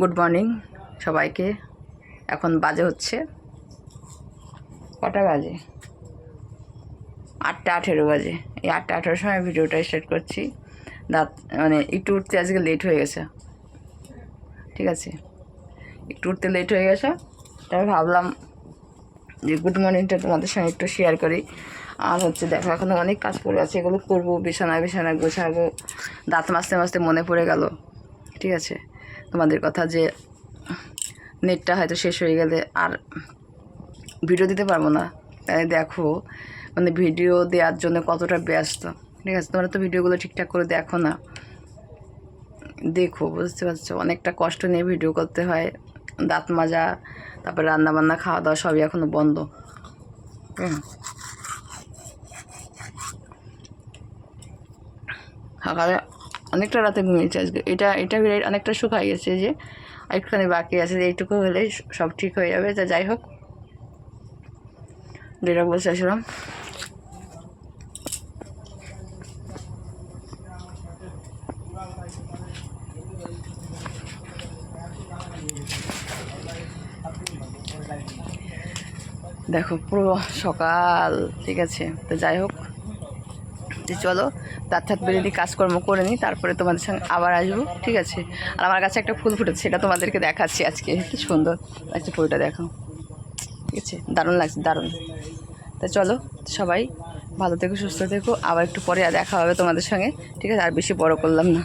Good morning সবাইকে। এখন বাজে হচ্ছে কটা বাজে? আটটা আঠেরো বাজে। এই আটটা আঠেরোর সময় ভিডিওটা স্টার্ট করছি। দাঁত মানে একটু উঠতে আজকে লেট হয়ে গেছে। ঠিক আছে? একটু উঠতে লেট হয়ে গেছে তাই ভাবলাম যে গুড মর্নিংটা তোমাদের সঙ্গে একটু শেয়ার করি। আর হচ্ছে দেখো এখনও অনেক কাজ পড়ে আছে, এগুলো করব, বিছানা বিছানা গোছাবো, দাঁত মাজতে মাজতে মনে পড়ে গেল, ঠিক আছে? তোমাদের কথা যে নেটটা হয়তো শেষ হয়ে গেলে আর ভিডিও দিতে পারব না। তাই দেখো মানে ভিডিও দেওয়ার জন্য কতটা ব্যস্ত, ঠিক আছে? তোমরা তো ভিডিওগুলো ঠিকঠাক করে দেখো না। দেখো, বুঝতে পারছ? অনেকটা কষ্ট নিয়ে ভিডিও করতে হয়। দাঁত মাজা, তারপরে রান্না বান্না খাওয়া দাওয়া সবই এখনও বন্ধ। সকালে অনেকটা রাতে ঘুমিয়েছে আজকে। এটা এটা অনেকটা শুকাই গেছে যে, একটুখানি বাকি আছে যে, এইটুকু হলেই সব ঠিক হয়ে যাবে। তা যাই হোক। যেটা বলতে চাইছিলাম দেখো, পুরো সকাল, ঠিক আছে? তো যাই হোক, যে চলো তার বেরিয়ে দিয়ে কাজকর্ম করে নিই, তারপরে তোমাদের সঙ্গে আবার আসব, ঠিক আছে? আর আমার কাছে একটা ফুল ফুটেছে, সেটা তোমাদেরকে দেখাচ্ছি আজকে, কি সুন্দর। লাগছে ফুলটা দেখো, ঠিক আছে? দারুণ লাগছে, দারুণ। তা চলো, সবাই ভালো থেকো, সুস্থ থেকো, আবার একটু পরে দেখা হবে তোমাদের সঙ্গে, ঠিক আছে? আর বেশি বড় করলাম না।